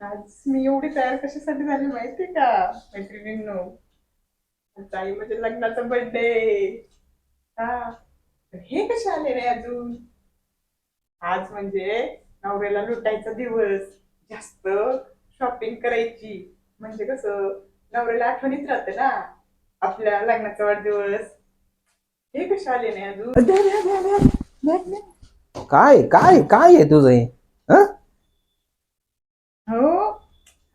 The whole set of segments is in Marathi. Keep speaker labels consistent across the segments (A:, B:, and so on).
A: आज मी एवढी तयार कशासाठी झाली माहिती का मैत्रिणींनो? आज आई म्हणजे लग्नाचा बर्थडे हा हे कसे आले रे अजून? आज म्हणजे नवऱ्याला लुटायचा दिवस जास्त शॉपिंग करायची. म्हणजे कसं नवऱ्याला आठवणीत राहते ना आपल्या लग्नाचा वाढदिवस. हे कसे आले नाही अजून.
B: काय काय काय आहे तुझं? हो?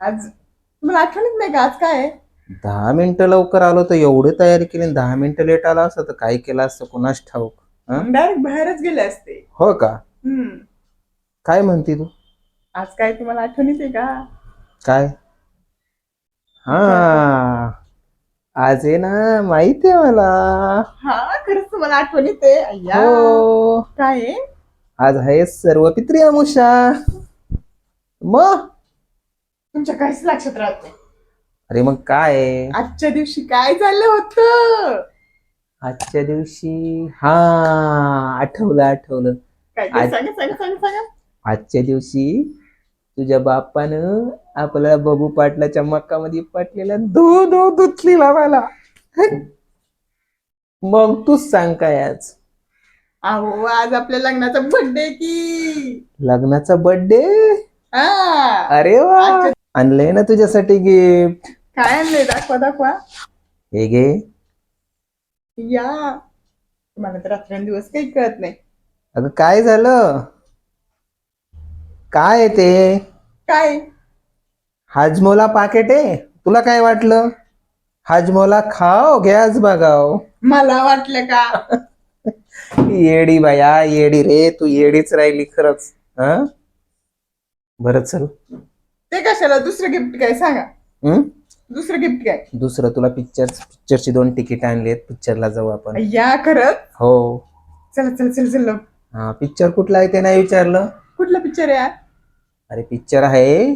A: आज तुम्हाला आठवणीत नाही का? आज काय आहे?
B: दहा मिनिटं लवकर आलो तर एवढी तयारी केली आणि दहा मिनिटं लेट आला असतं तर काय केलं असतं? कुणाच ठाऊक हं?
A: डायरेक्ट बाहेरच गेले असते.
B: हो का?
A: हम्म.
B: काय म्हणते तू?
A: आज काय तुम्हाला आठवणीत आहे का?
B: काय? हा. आज आहे ना माहिती आहे मला.
A: हा खरंच तुम्हाला आठवणीत आहे. अय्या.
B: हो.
A: काय आहे?
B: आज आहे सर्व पित्री अमुषा मग
A: तुमच्या काहीच लक्षात राहत नाही.
B: अरे मग काय? आहे?
A: आजच्या दिवशी काय झालं होतं?
B: आजच्या दिवशी हा आठवलं आठवलं.
A: काय काय
B: आज-
A: सांगा सांगा सांगा सांगा.
B: आजच्या दिवशी तुझ्या बापानं आपल्या बबू पाटलाच्या मक्कामध्ये पाटलेला धू धू धुतली लावायला मग तूच सांग काय आज?
A: अहो आज आपल्या लग्नाचा बर्थडे की.
B: लग्नाचा बर्थडे
A: हा.
B: अरे वा. आणलंय ना तुझ्यासाठी गिफ्ट
A: काय आणलंय? दाखवा दाखवा.
B: हे घे.
A: या. तुम्हाला तर रात्रंदिवस काही कळत नाही.
B: अगं काय झालं? काय आहे ते?
A: काय?
B: हाजमोला पाकेट आहे? तुला काय वाटलं? हाजमोला खाओ गॅस बघाव
A: मला वाटलं का?
B: येडी बाया येडी रे तू येडीच राहिली खरंच. हा? बरं चल.
A: ते कशाला? दुसरं गिफ्ट काय सांगा.
B: हं?
A: दुसरं गिफ्ट काय?
B: दुसरं तुला पिक्चर पिक्चरची दोन तिकीट आणली आहेत. पिक्चरला जाऊ आपण.
A: या खरंच?
B: हो.
A: चला चला चला चला
B: हा पिक्चर कुठला आहे ते नाही विचारलं.
A: कुठला पिक्चर आहे यार?
B: अरे पिक्चर आहे.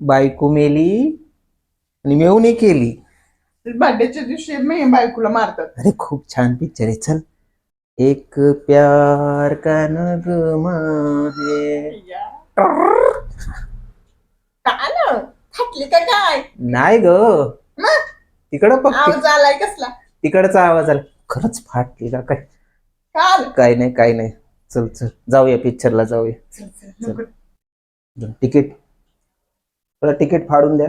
B: बायको मेली आणि मेवणी केली.
A: बर्थडेच्या दिवशी मी बायकोला मारतात.
B: अरे खूप छान पिक्चर आहे. चल. एक प्यार का नगमा है.
A: या. फाटली का काय?
B: नाही ग.
A: मग?
B: तिकडं बघ
A: आवाज आलाय कसला?
B: तिकडचा आवाज आला. खरंच फाटली का काय?
A: काल?
B: काय नाही काय नाही. चल चल. जाऊया पिक्चरला जाऊया.
A: चल, चल, नको.
B: तिकीट तुला तिकीट फाडून द्या.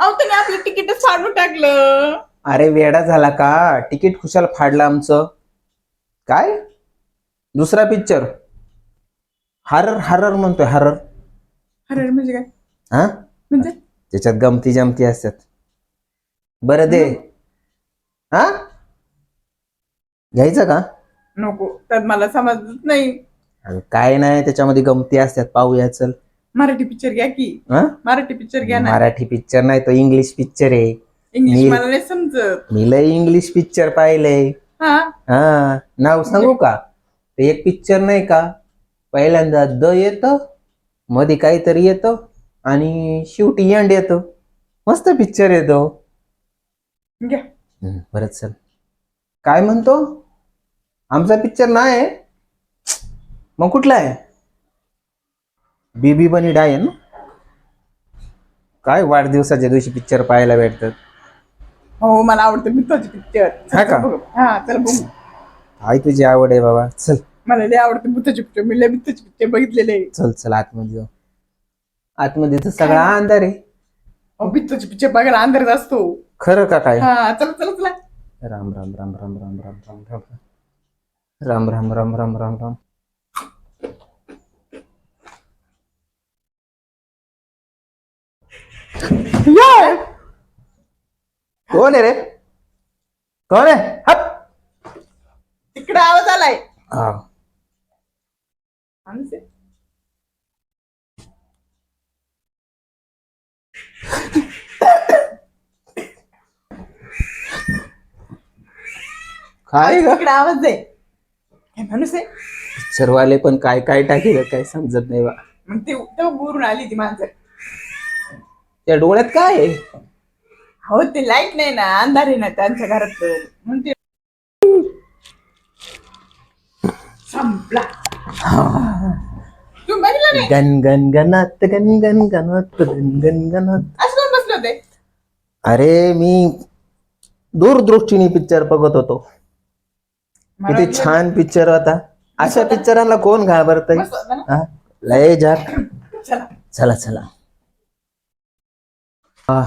A: अहो त्याने आपलं तिकीटच फाडून टाकलं.
B: अरे वेडा झाला का? तिकीट खुशाल फाडलं आमचं. काय? दुसरा पिक्चर हरर हरर म्हणतोय हरर
A: अरे म्हणजे काय?
B: हा?
A: म्हणजे?
B: त्याच्यात गमती जमती असतात. बरं दे. हा? घ्यायचं का?
A: नको. त्यात मला समजत नाही.
B: अरे काय नाही त्याच्यामध्ये गमती असतात. पाहूया चल.
A: मराठी पिक्चर घ्या की.
B: हा?
A: मराठी पिक्चर घ्या ना.
B: मराठी पिक्चर नाही तो इंग्लिश पिक्चर आहे.
A: इंग्लिश
B: मी-
A: मला नाही समजत.
B: मी लय इंग्लिश पिक्चर पाहिलंय.
A: हा?
B: हा नाव सांगू का? ते एक पिक्चर नाही का? पहिल्यांदा द येतं मध्ये काहीतरी येतं. आणि शेवटी एंड येतो. मस्त पिक्चर येतो.
A: घ्या.
B: हम्म, बरं चल. काय म्हणतो? आमचा पिक्चर नाही मग कुठला आहे? बीबी बनी डाय ना? काय वाढदिवसाच्या दिवशी पिक्चर पाहायला भेटतात?
A: हो मला आवडतं मित्राचे पिक्चर
B: हा का?
A: हा चला बघू.
B: तुझी आवड आहे बाबा. चल.
A: मला लय आवडतं भूताचे पिक्चर मी लय भूताचे पिक्चर बघितलेले आहे.
B: चल चल आतमध्ये जाऊ. आतमध्ये तर सगळा अंधार आहे
A: भूताचे पिक्चर बघायला अंधारात असतो
B: खरं का काय
A: हा चला चला चला
B: राम राम राम राम राम राम राम राम राम राम राम राम राम राम कोण आहे रे कोण आहे हप
A: तिकडे आवाज आलाय
B: हा
A: आमचे.
B: काय ग?
A: आवाज आहे माणूस आहे.
B: सर्वाले पण काय काय टाकेल काय समजत नाही बा.
A: मग ते तेव्हा बोरून आली ती माणसं.
B: त्या डोळ्यात काय आहे?
A: हो ते लाइट नाही ना अंधार आहे ना त्यांच्या घरात. तर. म्हणून ते संपला. तुम्ही बघितलं नाही.
B: गण गण गणात गण गण गणात गण गण गणात.
A: असं कोण बसले होते?
B: अरे मी दूरदृष्टीने पिक्चर बघत होतो. किती छान पिक्चर होता. अशा? पिक्चरांना कोण घाबरतय?
A: मस्त होता ना?
B: हा? लय जाक
A: चला.
B: चला चला. हा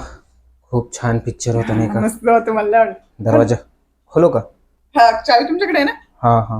B: खूप छान पिक्चर होता नाही का?
A: मस्त होतं मला आवडलं.
B: दरवाजा खोलो का?
A: हा चावी तुमच्याकडे आहे ना?
B: हा हा.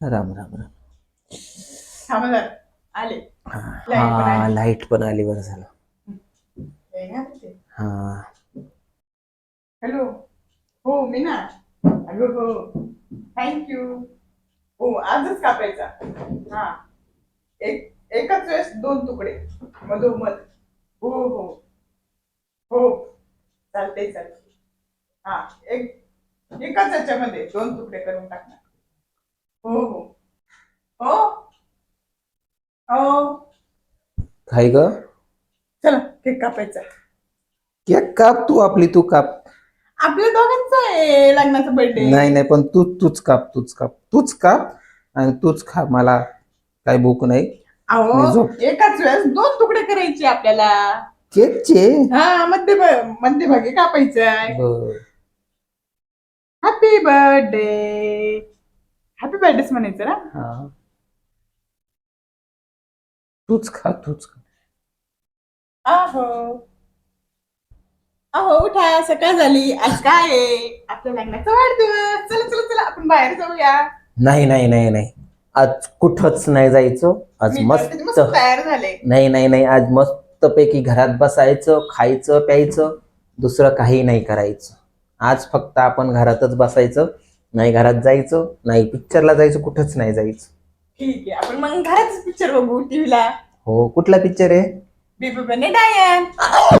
B: राम राम राम.
A: थांबा जरा. आले. Light पण
B: हा
A: आली.
B: लाइट पण आली बरं झालं.
A: हे.
B: हा.
A: हॅलो. हो मी ना अगं हो थँक्यू हो आजच कापायचा. हा. एक एकाच वेळेस दोन तुकडे. मधोमध. हो हो. हो. चालते चालते हा एक एकाच याच्यामध्ये दोन तुकडे करून टाकणार. हो हो. हो. हो.
B: काय ग?
A: चला केक कापायचा.
B: केक काप तू आपली तू काप.
A: आपल्या दोघांचा आहे लग्नाचा बर्थडे
B: नाही नाही पण तू तूच काप तूच काप. तूच काप आणि तूच खा मला काही भूक नाही.
A: अहो
B: झोप.
A: एकाच वेळेस दोन तुकडे करायचे आपल्याला.
B: केकचे?
A: हा मध्य मध्यभागी कापायचंय
B: बर.
A: हॅपी बर्थडे हॅपी बर्थडेच म्हणायचं ना?
B: हा. तूच खा तूच खा.
A: अहो अहो उठा सकाळ झाली. आज काय आहे? आपल्या लग्नाचा वाढदिवस. चला चला चला आपण बाहेर जाऊया.
B: नाही नाही नाही नाही. आज कुठंच नाही जायचं. आज
A: मी तर मस्त तयार झाले.
B: नाही नाही नाही. आज मस्त पैकी घरात बसायचं खायचं प्यायचं. दुसरं काही नाही करायचं. आज फक्त आपण घरातच बसायचं. नाही घरात जायचं नाही पिक्चरला जायचं कुठंच नाही जायचं.
A: ठीक आहे आपण मग घरातच पिक्चर बघू टीव्हीला
B: हो कुठला पिक्चर आहे?
A: बीबी बने डायन